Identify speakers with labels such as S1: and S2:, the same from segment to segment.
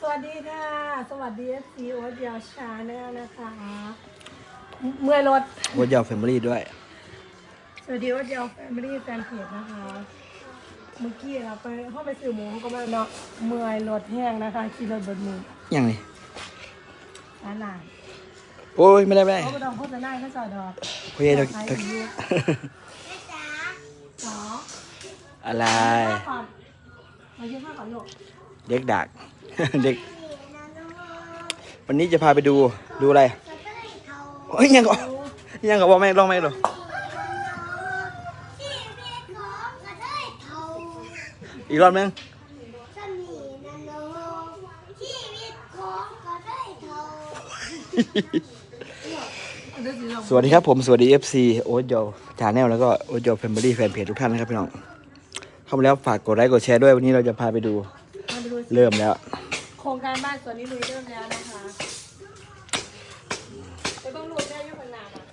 S1: สวัสดีค่ะ สวัสดีเอฟซีโอ๊ตเดียวชาแนลนะคะ เมื่อยรถ
S2: โค้ชยาวแฟมิลี่ด้วย
S1: สวัสดีโอ๊ตเดียวแฟมิลี่แฟนเพจนะคะ เมื่อกี้เราไปห้องไปสื่อหมูก็มาเนาะเมื่อยรถแห้งนะคะขี่รถบนมือ
S2: ยังนี่
S1: สาหร่าย
S2: โอ้ยไม่ได้ไม่ได้
S1: เขาไปดองโฆษณาให้จอดอก
S2: โอ้ยเรา
S1: ขาย
S2: เรา
S1: ดีอยู่สอ
S2: อะไร
S1: ข้าวก่อนมาเยอะข้าวก่อนลูก
S2: เด็กดักเด็ก วันนี้จะพาไปดูดูอะไรโอ้ยยังก็ยังก็บอกไม่ลองไม่หรออีกรอบนึง
S1: อันนี้สีเหลือง
S2: สวัสดีครับผมสวัสดี FC โอ๊ตโยชาแนลแล้วก็โอ๊ตโยแฟมิลี่แฟนเพจทุกท่านนะครับพี่น้อง เข้ามาแล้วฝากกดไลค์กดแชร์ด้วยวันนี้เราจะพาไปดู
S1: มาดู
S2: เริ่มแล้ว
S1: โครงการบ้านส่วนนี้ลุยเริ่มแล้วนะคะจะต้องรูดได้ยุ่งขนาดอะ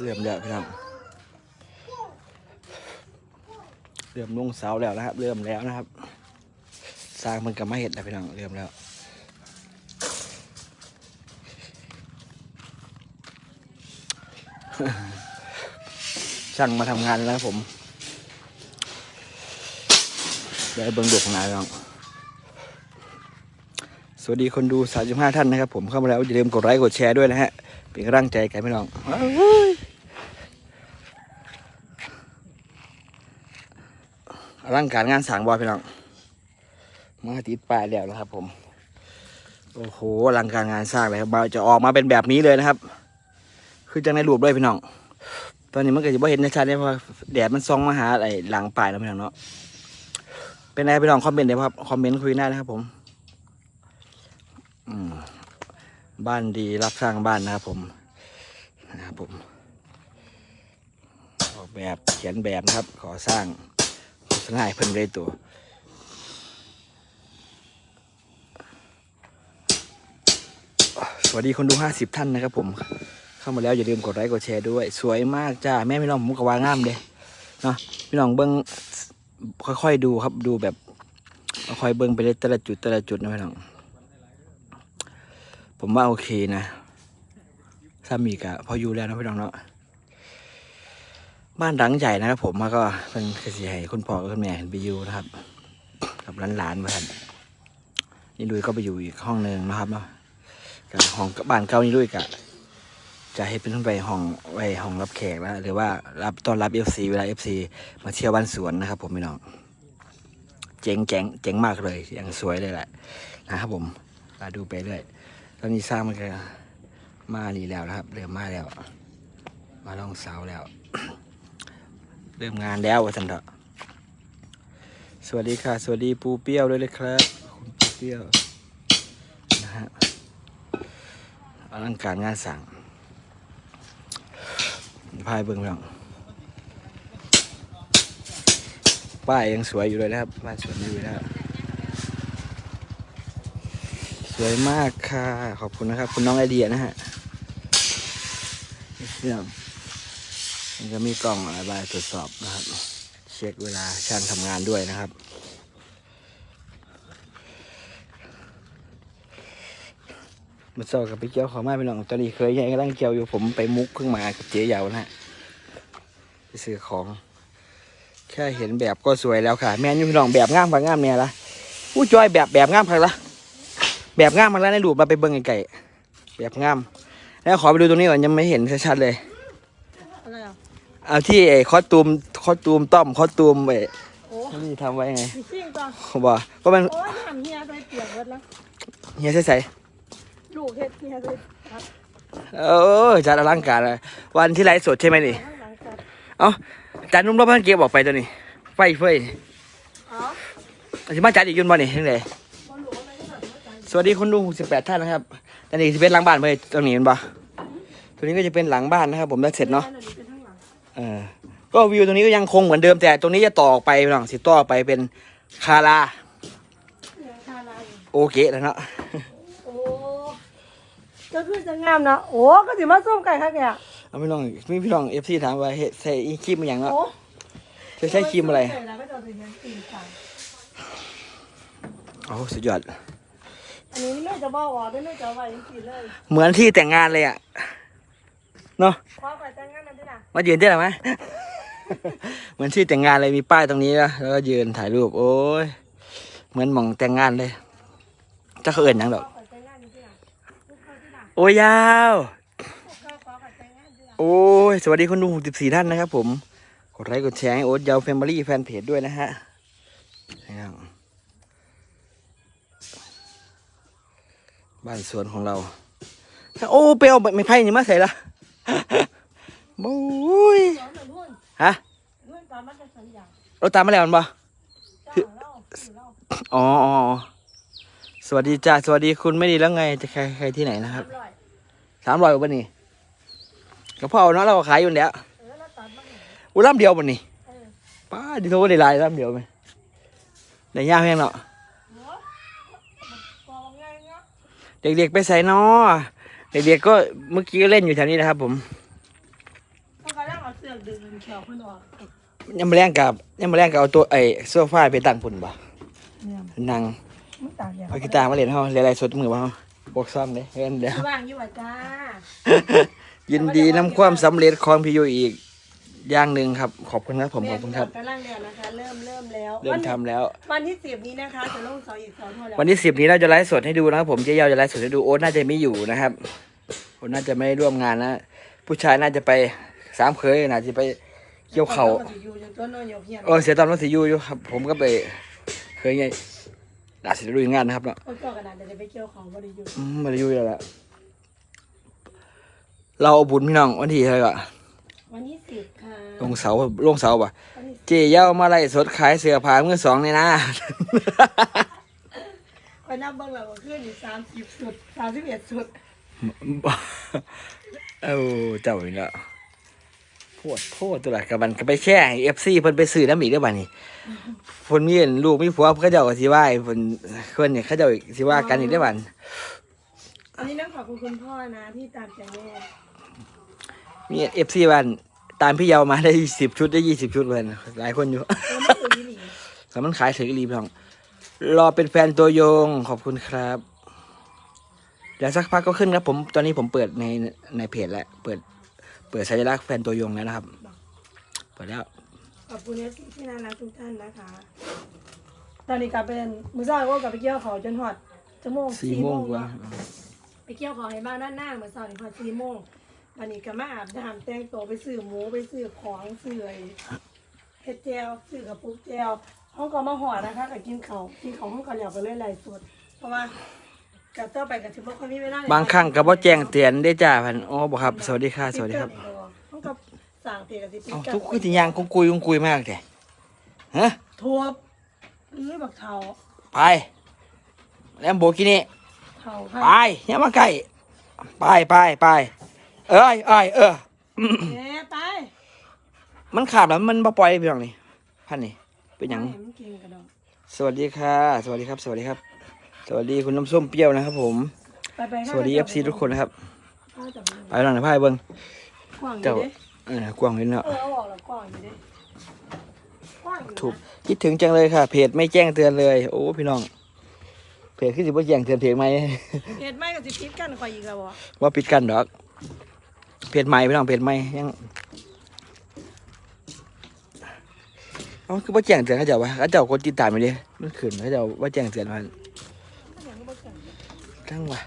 S2: เริ่มแล้วพี่น้องเริ่มนุ่งเสาแล้วนะครับ เริ่มแล้วนะครับ สร้างมันกับมาเห็ดแล้วพี่น้องเริ่มแล้วช่างมาทำงานแล้วนะครับผมเดี๋ยวให้เบิ้งดูของนายพี่น้อง สวัสดีคนดู 35 ท่านนะครับ ผมเข้ามาแล้วอย่าลืมกดไลค์กดแชร์ด้วยนะฮะ เป็นกำลังใจกันพี่น้องอลังการงานสร้างบอยพี่น้อง มาติดป้ายแล้วนะครับ ผม โอ้โหอลังการงานสร้างเลยครับจะออกมาเป็นแบบนี้เลยนะครับ คือจังในรูปด้วยพี่น้อง ตอนนี้มันก็จะไม่เห็นชัดๆเลยเพราะแดดมันส่องมาหาไอ้หลังป่ายแล้วพี่น้องเนาะ เป็นไงพี่น้องคอมเมนต์เลยครับคอมเมนต์คุยได้นะครับผมบ้านดีรับสร้างบ้านนะครับผมนะครับผมออกแบบเขียนแบบนะครับ ขอสร้างโฆษณาให้เพิ่นเลยตัวสวัสดีคนดูห้าสิบท่านนะครับผม เข้ามาแล้วอย่าลืมกดไลค์กดแชร์ด้วย สวยมากจ้า แม่พี่น้องผมก็วางงามเด้เนาะพี่น้องเบิ้ง ค่อยๆดูครับดูแบบค่อยเบิ้งไปเลยแต่ละจุดแต่ละจุดนะพี่น้องผมว่าโอเคนะถ้ามีกะพออยู่แล้วนะพี่น้องเนาะบ้านหลังใหญ่นะครับผมมาก็เป็นกระสีให้คุณพ่อกับคุณแม่เห็นไปอยู่นะครับ กับหลานๆมาครับนี่ลุยก็ไปอยู่อีกห้องหนึ่งนะครับเนาะกับห้องกับบ้านเก่านี่ลุยกะ จะให้เป็นไปห้องไว้ห้องรับแขกแล้วหรือว่ารับต้อนรับเอฟซีเวลาเอฟซีมาเที่ยวบ้านสวนนะครับผมพี่น้องเจ๋งเจ๋งเจ๋งมากเลยอย่างสวยเลยแหละนะครับผมมาดูไปเรื่อยตอนนี้สร้างมันก็มานี่แล้วนะครับ เริ่มมาแล้ว มาลองเสาแล้ว เริ่มงานแล้ววะสันเถอะสวัสดีค่ะ สวัสดีปูเปี้ยวด้วยเลยครับคุณปูเปี้ยวนะฮะอลังการงานสั่ง พายเบิ่งเรื่องป้ายยังสวยอยู่เลยนะครับบ้านสวนอยู่นะครับสวยมากค่ะ ขอบคุณนะครับ คุณน้องไอเดียนะฮะเรื่องมันจะมีกล้องอะไรบ้างตรวจสอบนะครับ เช็คเวลาช่างทำงานด้วยนะครับ มันเศร้ากับไปเกี่ยวเขอมาพี่น้องตอนนี้เคยยังกำลังเกี่ยวอยู่ผมไปมุกเพิ่งมากับเจ๊ยาวนะฮะไปซื้อของ แค่เห็นแบบก็สวยแล้วค่ะ แม่นอยู่พี่น้องแบบงามพังงามเนี่ยละอู้จอยแบบแบบงามพังละแบบงามมาแล้วในรูปเราไปเบิ้งไก่ๆแบบงาม แล้วขอไปดูตรงนี้ก่อนยังไม่เห็นชัดๆเลย
S1: อะไรอะ
S2: เอาที่ไอ้คอสตูมคอสตูมต้อมคอสตูมไอ้
S1: โอ้
S2: นี่ทำไว้ไง
S1: มีซิ่งตัว
S2: เขาบอกว่ามัน
S1: โอ้ยทำเฮียไปเปียกรถแล้ว
S2: เฮียใส่ใส่
S1: ลูกเฮ็ดเฮียเลยครับ
S2: เออจัดอลังการเลยวันที่ไลฟ์สดใช่ไหมนี่
S1: ข้างหลังจัด
S2: เอ้าจานนุ่มรอบบ้านเก็บออกไปตัวนี้ ไฟเฟย
S1: อ๋อ
S2: อาจจะมาจัดอีกยุ่นบ่นี่ยังไง
S1: บอลหลวงอะไรก็แบบว่าจัด
S2: สวัสดีคนดูสิบแปดท่านนะครับอันนี้จะเป็นหลังบ้านไปตรงนี้เห็นปะตัวนี้ก็จะเป็นหลังบ้านนะครับผมได้เสร็จเนาะ
S1: อัเป็นข้างหลัง
S2: เออก็วิวตรงนี้ก็ยังคงเหมือนเดิมแต่ตรงนี้จะต่อออกไปหลังสิต่อออกไปเป็นคารา
S1: เนี่ยคาราอยู่
S2: โอเคแล้วเนาะ
S1: โอ้ ก็คือจะงามนะโอ้ก็สิมาส้มไก่ครับเนี่ย
S2: เอาพี่น้องมีพี่น้องเอฟซีถามว่าเฮ็ดใส่อีครีมมันหยังเนาะ
S1: โอ้
S2: จะใช้ครีมอะไร
S1: ใส่แล้วก็จะเป็นยังตีนไก่
S2: โอ้สุดยอด
S1: อันนี้ไม่จะบอกว่าไม่จะเอาไว้จริงๆเลย
S2: เหมือนที่แต่งงานเลยอะเนาะ
S1: ขอไปแต่งงานนั่นด้วยนะ
S2: มายืนได้หรอไหมเหมือนที่แต่งงานเลยมีป้ายตรงนี้นะแล้วก็ยืนถ่ายรูปโอ้ยเหมือนหมองแต่งงานเลยจะเขาเอินหยังดอก โอ้ยยาว
S1: ลูกเขาขอไปแต่งงานด้วยนะ
S2: โอ้ย สวัสดีคนดู64ท่านนะครับผม กดไลค์กดแชร์ให้โอ๊ตยาวแฟมิลี่แฟนเพจด้วยนะฮะนะครับบ้านสวนของเรา โอ้ไปเอาไม้ไผ่นี่มาใส่ละบุ้ย
S1: สอนเหมือนหุ้น
S2: ฮะ
S1: หุ้นตอนมันจะสัญญา
S2: เราตามมาแล้วมันบ่
S1: เจ้าเล่าคือเล่า
S2: อ๋ออ๋ออ๋อ สวัสดีจ้าสวัสดีคุณไม่ดีแล้วไงจะใครใครที่ไหนนะครับ
S1: อร่อย
S2: สามร้อยวันนี้กระเพราเนาะเราก็ขายอยู่แล้ว
S1: เออแล้วตอนมันเห็น
S2: อุ้ยลำเดียววันนี้
S1: เออ
S2: ป้าดีโทได้หลายลำเดียวไหมได้ยากแพงเนาะ
S1: หัวบอกไงเนาะ
S2: เด็กๆไปใส่นอเด็กๆก็เมื่อกี้ก็เล่นอยู่แถวนี้นะครับผม
S1: ต้องการเอาเสือกดึงเขียวขึ้นออก
S2: ยังมาแรงกับยังมาแรงกับเอาตัวไอ้โซฟาไปตั้งปุ่นบ่
S1: เนี่ย
S2: นั่ง
S1: มันต่างอย่าง
S2: เอากีตาร์มาเล่นเฮาเล่นอะไรสดมือบ่เฮาบวกซ้อมเลยเฮ้ยเดี๋ยว
S1: ว่างอยู่อะจ้า
S2: ยินดีนำความสำเร็จของพี่ยูอีกอย่างหนึ่งครับ ขอบคุณครับผมขอบคุณครับ
S1: กำลังเรียนนะคะ เริ่มเริ่มแล้ว
S2: เริ่มทำแล้ว
S1: วันที่สิบนี้นะคะจะลงเสาอีกเสาเท่าแล้ว
S2: วันที่สิบนี้เราจะไลฟ์สดให้ดูนะครับผมเจ๊ยาวจะไลฟ์สดให้ดูโอ๊ตน่าจะไม่อยู่นะครับโอ๊ตน่าจะไม่ได้ร่วมงานนะผู้ชายน่าจะไปสามเคยน่าจะไปเกี่ยวเขา
S1: อยู่จนต้นนอนอยู่เพียง
S2: เออเสียตอนวันสิอยูอยู่ครับ ผมก็ไปเคยไง น่าจะลุยงานนะครับเนาะ
S1: คนก่อกระดาษเดี๋ยวไปเกี่ยวของบริยุ
S2: อืมไมาได้อยูแล้วแหละเราเอาบุญพี่น้องวันที่เท่าไหร่ก็
S1: วันที่สิบค่ะ
S2: ลงเสาลงเสาป่ะ
S1: วันที่
S2: เจ๊ยาวมาไล่สดขายเสื้อผ้ามือสองเลยนะ
S1: ไปนับเบิ้งเราขึ้นอยู่สามสิบสุดสามสิบเอ็ดสุด
S2: เอ้าเจ้าอีกแล้ว ปวดโทษตัวละกับมันก็ไปแช่เอฟซีเพิ่นไปซื้อน้ำอีกได้อบ้านี่เพิ่นมีเห็นลูกมีผัวเขาเจ้าก็สิว่าให้เพิ่นเพิ่นเนี่ยเขาเจ้าสิว่ากันอีกได้อบ้าน
S1: อันนี้ต้องขอบคุณคุณพ่อนะที่ตามใจแม่
S2: มีเอฟซีบ้านตามพี่เยาวมาได้สิบชุดได้ยี่สิบชุดเพิ่นหลายคนอยู่
S1: เออไม่ถือดีหลี
S2: แต่มันขายถึงอีหลีพี่น้อง รอเป็นแฟนตัวยงขอบคุณครับเดี๋ยวสักพักก็ขึ้นครับผมตอนนี้ผมเปิดในในเพจแล้วเปิด เปิดสัญลักษณ์แฟนตัวยงแล้วนะครับ เปิดแล้ว
S1: ขอบคุณเอฟซีที่น่ารักทุกท่านนะคะ ตอนนี้กลับเป็นมือซ้ายว่ากลับไปเกี่ยวของจนหอดจะโมง
S2: สี่โมงกว่า
S1: เนาะไปเกี่ยวของให้บ้านด้านหน้ามือซ้ายพอสี่โมงวันนี้ก็มาอาบน้ำแต่งตัวไปซื้อหมูไปซื้อของซื้อไอ้เห็ดแจวซื้อกระปุกแจวห้องก็มาหอดนะคะกับกินเขาวกินของห้องก็เหลียวไปเรื่อยๆสดเพราะว่า กับต่อไปกับที่บ่ค่อยมีเวลา
S2: บางครั้งก็บ่แจ้งเตือนได้จ้าพันอ๋อบ่ครับ สวัสดีค่ะ สวัสดีครับ
S1: ห้องกับสั่งเตียกับสิปิด
S2: เอ้า
S1: กัน
S2: ทุกคนที่ยางกุงกุยกุงกุยมากแต่ฮะ
S1: ทัวบนี่บักเทา
S2: ไปแล้วโบกินี่
S1: เทา
S2: ไปอย่ามาใกล้ไปไปไปเอ้ยเอ้ยเออ
S1: แหน่ไป
S2: มันขาดแล้วมันบ่ปล่อยพี่น้องนี่พันนี่เป็นหยัง
S1: ไม่มันเก่งกระดอง
S2: สวัสดีค่ะ สวัสดีครับ สวัสดีครับ สวัสดีคุณน้ำส้มเปรี้ยวนะครับผม
S1: ไปไป
S2: สวัสดีเอฟซีทุกคนนะครับ
S1: ข้าจับมือ
S2: ไปหลังหน้าพายเบิ้ง
S1: กว้างอยู่
S2: เจ้า
S1: เด้
S2: เออกว้างเลยเนาะ
S1: เออเอาออกแล้วกว้างอยู่เด้กว้างอยู่นะ
S2: ถูกคิดถึงจังเลยค่ะ เพจไม่แจ้งเตือนเลย โอ้พี่น้อง เพจคือสิบ่แจ้งเตือนเพจไหม
S1: เห็ดไม่กับสิพิษกันคอยอีกแล้วบ่
S2: ว่าปิดกันดอก เพจใหม่พี่น้องเพจใหม่ยังเอ๋อคือว่าแจ้งเตือนเขาเจ้าวะเขาเจ้าคนติดตามไปดิมันขึ้นเขาเจ้าว่าแจ้งเตือนมัน
S1: ก็อย่างบ่เก่ง
S2: ทั้งวะ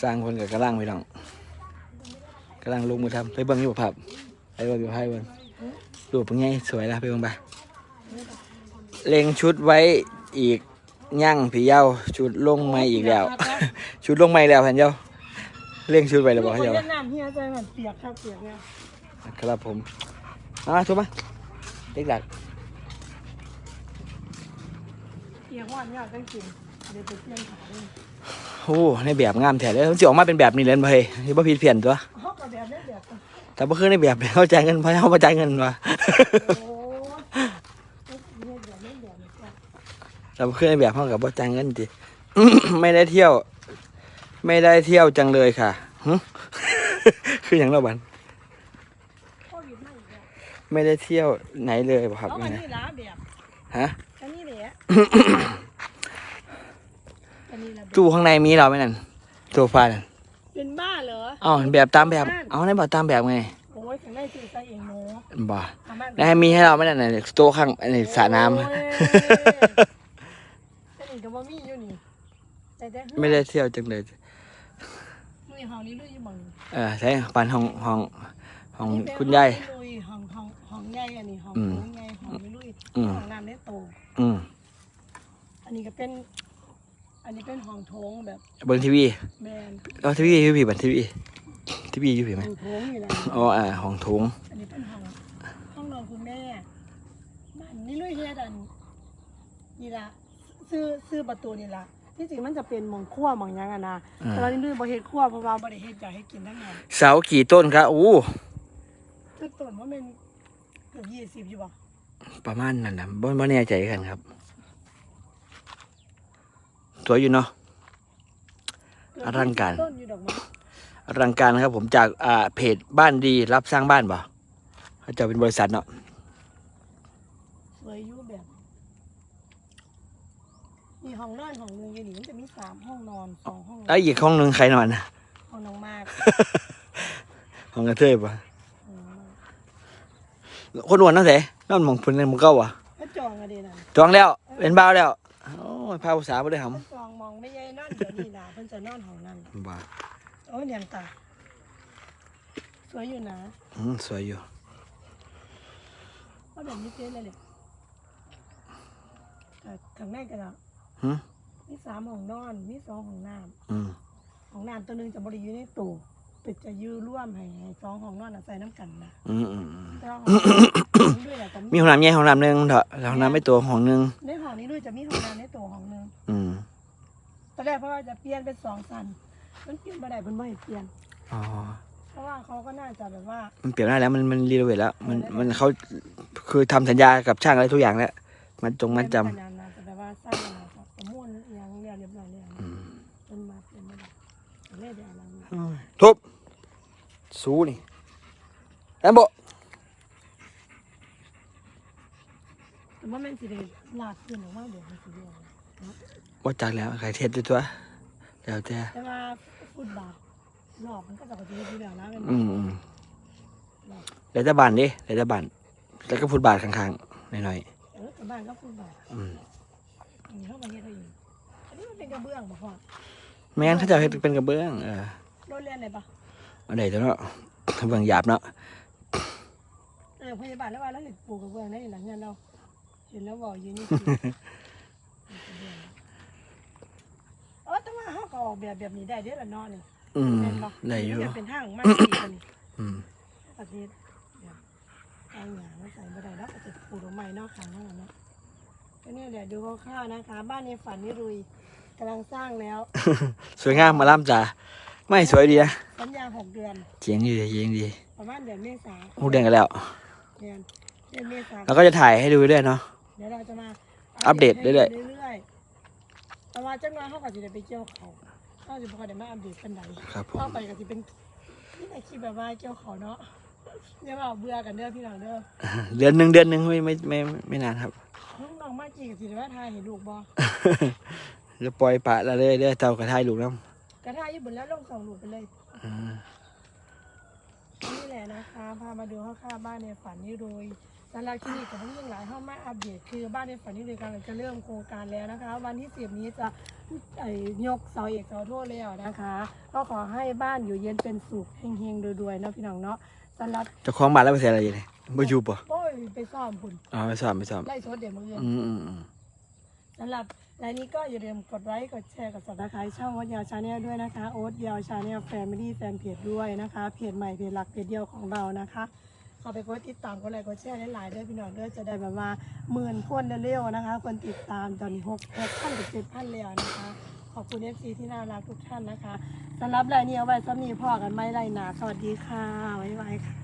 S2: สร้างคนกับกระลังพี่น้องกำลังลงมือทำไปเบิ่งอยู่ภาพไปเบิ่งอยู่ให้เบิ่งรูปเป็นไงสวยนะไปเบิ่งไปเล็งชุดไว้อีกย่างผีเย้าชุดลงไม่อีกแล้ว ชุดลงไม่แล้วพันเจ้าเร่งชุดไปแล้วบอกให้
S1: เจ้า
S2: เจ้า
S1: น้ำเฮียใจมันเปียกครับเปียกเนี่ย
S2: ครับผมเอามาชุบมาเด็กดัก
S1: เปียกหวานเนี่ยต้องกินเดี๋ยวไปเปลี่ยนขาเลย
S2: โอ้ในแบบงามแท้เลยมันจะออกมาเป็นแบบนี้เลยเฮ้ยที่บ่ผิดเพี้ยนตัว
S1: เขาก็แบบได้แบบกัน
S2: แต่บ่คือในแบบเข้าใจายเงินพายเขาบ่จ่ายเงินวะ
S1: โอ้ยเนี่ยแบบไม่แบบนี้จ้ะ
S2: แต่บ่คือในแบบเขากับบ่จ่ายเงินจิไม่ได้เที่ยว ไม่ได้เที่ยวจังเลยค่ะหึ คืออย่างเราบัน
S1: โควิดมาอีกแล้ว
S2: ไม่ได้เที่ยวไหนเลยบ่ครับ
S1: เอาอัน
S2: นี่นะ
S1: นี้ละแบบ
S2: ฮะ
S1: อันนี้แหละอันนี้แหละ
S2: ตู้ข้างในมีเราไหมนั่นโซฟาน่ะ
S1: เป็นบ้าเหรอ
S2: เอ้าแบบตามแบบ เอาในแบบตามแบบไง
S1: โอ้ยข้างในซื้อใส่เองหนู
S2: บ่
S1: สามารถ
S2: ได้มีให้เราไหมนั่นน่ะโต๊ะข้างในสระน้
S1: โอ้ยแต่นี่ก็บ่มีอยู่นี่แต่แต่ำ
S2: ไม่ได้เที่ยวจังเลย
S1: นี่ห้องนี้ลุยอยู่หม่องนี้
S2: เออใช่ปานห้องห้องห้อง
S1: นี่เป็น
S2: คุณยาย
S1: ห้องลุยห้องห้องห้องใหญ่อันนี้ห้อง
S2: อืม
S1: โถงใหญ่ห้องนี้ลุย
S2: อืม
S1: ห้องน้ำได้โต
S2: อืม
S1: อั นนี้ก็เป็น อันนี้เป็นห้องโถงแบบ
S2: เบิ่งทีวี
S1: แมน
S2: เอาทีวีอยู่ผีบันทีวีทีวีอยู่ผีไหม
S1: ห้องโถงอยู่แล้ว
S2: อ๋ออ่าห้องโถง
S1: อันนี้เป็นห้องห้องนอนคุณแม่บ้านนี่ลุยเฮ็ดอันนี่ละซื้อซื้อประตูนี่ละที่จริงมันจะเป็นหมองครัวหมองหยังอะนะ
S2: อ่า
S1: แต่ว่านี่ลุยบ่เฮ็ดครัวเพราะว่าบ่ได้เฮ็ดอยากให้กินทั้งนั้น
S2: เสากี่ต้นครับอู้
S1: คือต้นว่ามันเกือบยี่สิบอยู่บ่
S2: ประมาณนั้นนะบ่บ่แน่ใจกันครับ สวยอยู่เนาะ
S1: เกืบ
S2: อลังการ
S1: ต้นอยู่ดอกไม้
S2: อลังการนะครับ ผมจากอ่าเพจบ้านดีรับสร้างบ้านบ่เขาจะเป็นบริษัทเนาะ
S1: สวยอยู่แบบมีห้องนอนห้องหนึงอยู่นี่มันจะมีสามห้องนอนสองห้อง
S2: แล้วอีกห้องหนึงใครนอนนะ
S1: ห้องน้องมาก
S2: ห้องกระเทยปะ
S1: อืม
S2: คนอ้วนนั่นแหละนอนหมองพุ่นในหมองเก้าอะ
S1: ก็จองอะเดนั่น
S2: จองแล้วเป็นบ้าวแล้วโอ้ยพาภาษาบ่ได้ห
S1: มันจอง มองไม่ใช่นอนเดี๋ยวนี้นะเพิ่นจะนอนห้องนั้นำ
S2: บ้า
S1: โอ้ยเนียงตาสวยอยู่นะ
S2: อืมสวยอยู่
S1: ว่าแบบนี้เจ๊เลยเลยแต่ข้างในก็จะ
S2: หึ
S1: มีสามห้องนอน มีสองห้องน้
S2: อืมำ
S1: ห้องน้ำตัวหนึงจะบริอยู่ในตู้ตึกจะยื้อร่วมให้ให้สองห้องนอนน่ะใส่น้ำกันนะ
S2: อืมอืมอืม
S1: แต่ว่าห้องน้ำด้วยแหละแต่
S2: มีห้องน้ำใหญ่ห้องน้ำหนึงเถอะแล้วห้องน้ำไม่ตัวห้องหนึง
S1: ในห้องนี้ด้วยจะมีห้องน้ำในตู้ห้องหนึง
S2: อืม
S1: ต อนแรกเพราะว่าจะเปลี่ยนเป็นสองสันมันเปลี่ยนมาได้เพิ่นไม่ให้เปลี่ยน
S2: อ๋อ
S1: เพราะว่าเขาก็น่าจะแบบว่า
S2: มันเปลี่ยนได้แล้วมันมันรีโนเวทแล้ว มันมันเขาคือทำสัญญากับช่างอะไรทุกอย่างแล้ว มันจงมันจ
S1: เป็นขนาดนั้นแต่แบบว่าสร้างมาจากประมวลอหยังเรียบเรียบร้อยแล้วำ
S2: อืม
S1: จนมาเปลี่ยนไม่ได้เลยเดี๋ยวเรา
S2: โอ้ยทุบสู้นี่แอมโบ
S1: แต่ว่าแม่นสิได้ลากขึ้นออกมาเดี๋ยวมันสิเดีย วเนาะ
S2: ว่าจักแล้วใครเทศด้วยตัวแล้วแต่
S1: แต่ว่าฟุตบาทรอบมันก็จะปฏิบัติอยู่แล้วนะเป็น
S2: อืมอืม
S1: รอบ
S2: แล้วแต่บ้านดิแล้วแต่บ้านแล้วก็ฟุตบาทข้างๆหน่อย
S1: เออแต่บ้านก็ฟุตบาท
S2: ๆอืม
S1: อันนี้เข้ามาเฮ็ดได้อยู่อันนี้มันเป็นกระเบื้องบ่พ่อ
S2: ไม่งั้นเขาจะเฮ็ดเป็นกระเบื้องเออ
S1: รถเรียนอะไรปะ
S2: อันไหนตัวเนาะกระเบื้องหยาบเนาะ
S1: เออพยาบาลแล้วว่าแล้วเห็นปลูกกระเบื้องได้หลังเงินเราเห็นแล้วบอกอยู่นี่ เออแต่ว่าเขาก็ออกแบบแบบนี้ได้เด้อละเนาะนี่
S2: อืม
S1: แม่นบ่
S2: ได้อยู่
S1: มันเป็นทางมากที่กันนี่
S2: อืม
S1: ประเทศแบบเอาหยางมาใส่บ่ได้แล้วก็จะปลูกดอกไม้นอกขางนั่นแหละเนาะก็เนี่ยเดี๋ยวดูคร่าวๆนะคะ บ้านในฝันนิรุยกำลังสร้างแล้ว
S2: สวยงามมาล่ำจ่าไม่สวยดีนะ
S1: สัญญาหกเดือน
S2: เจียงดีเจียงดี
S1: ประมาณเดือนเมษา
S2: หูเด่นกันแล้ว
S1: เดือนเดือนเมษา
S2: แล้วก็จะถ่ายให้ดูด้วยเนาะ
S1: เดี๋ยวเราจะมา
S2: อัปเดตเรื่อยๆ
S1: เรื่อยๆแต่ว่าจังหวะเขาก็จะได้ไปเกี่ยวเขาเขาจะพอได้มาอัปเดตกันใด
S2: ครับผม
S1: เข้าไปก็จะเป็นนี่ไอคลิปแบบว่าเกี่ยวเขาเนาะอย่ามาเอาเบื่อกันเด้อพี่น้องเด้อ
S2: เดือนหนึ่งเดือนหนึ่งไม่ไม่ไม่ไม่ไม่นานครับ
S1: ลูกน้องมากี่กับสิได้ว่าทายเห็นลูกบ่
S2: จะปล่อยปละละเลยเด้อเจ้ากระทายลูกน้
S1: กระทายอยู่บนแล้วลงสองลูกไปเลยำ
S2: อ่า
S1: นี่แหละนะคะพามาดูข้าวๆบ้านในฝันนี่โดย สำหรับคลินิกของยิ่งหลายเข้ามาอัปเดตคือบ้านในฝันนี่โดยกำลังจะเริ่มโครงการแล้วนะคะ วันที่สิบนี้จะไอ้ยกเสาเอกเสาโทษแล้วนะคะ ก็ขอให้บ้านอยู่เย็นเป็นสุขเฮงๆรวยๆเนาะพี่น้องเนาะสำหรับ
S2: เจะคล้าของบ้านแล้วไปเสียอะไรอยู่เนี่ยบ่อยู่ป่ะ
S1: โอ้ยไปซ่อมคุณ
S2: อ๋อไม่สอบไม่สอบ
S1: ไล่สดเดี๋ยวมือเงิน
S2: อืมอืมอืม
S1: สำหรับรายนี้ก็อย่าลืมกดไลค์กดแชร์กด subscribe ช่องโอ๊ตยาวชาแนลด้วยนะคะโอ๊ตยาวชาแนลแฟมิลี่แฟนเพจด้วยนะคะเพจใหม่เพจหลักเพจเดียวของเรานะคะ เข้าไปกดติดตามกดไลค์กดแชร์หลายๆด้วยพี่น้องด้วยจะได้แบบว่าหมื่นคนเร็วๆนะคะ คนติดตามตอนนี้หกหกพันถึงเจ็ดพันแล้วนะคะ ขอบคุณเอฟซีที่น่ารักทุกท่านนะคะสำหรับรายนี้เอาไว้สำนีพ่อกันไม่ไรหนาสวัสดีค่ะไว้ไว้ค่ะ